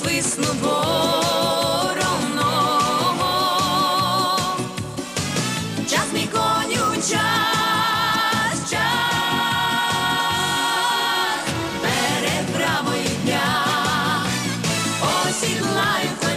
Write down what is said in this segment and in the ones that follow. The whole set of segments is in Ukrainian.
свисну вороного. Час мій коню, час, час перед брамою дня осідлаю.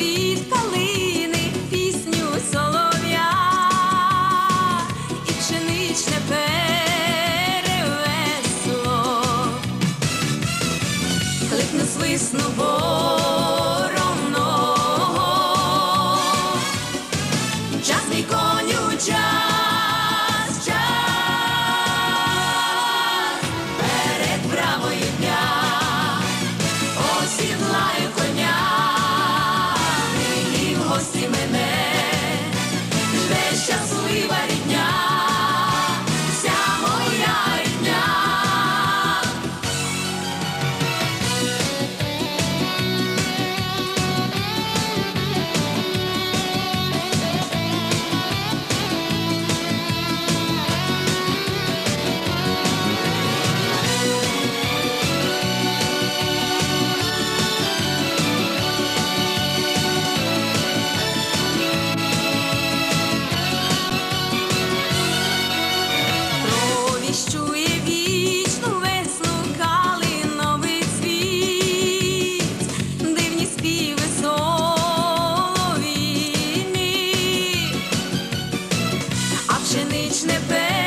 від калини пісню солов'я і пшеничне перевесло, кликну свисну. пшеничне пе.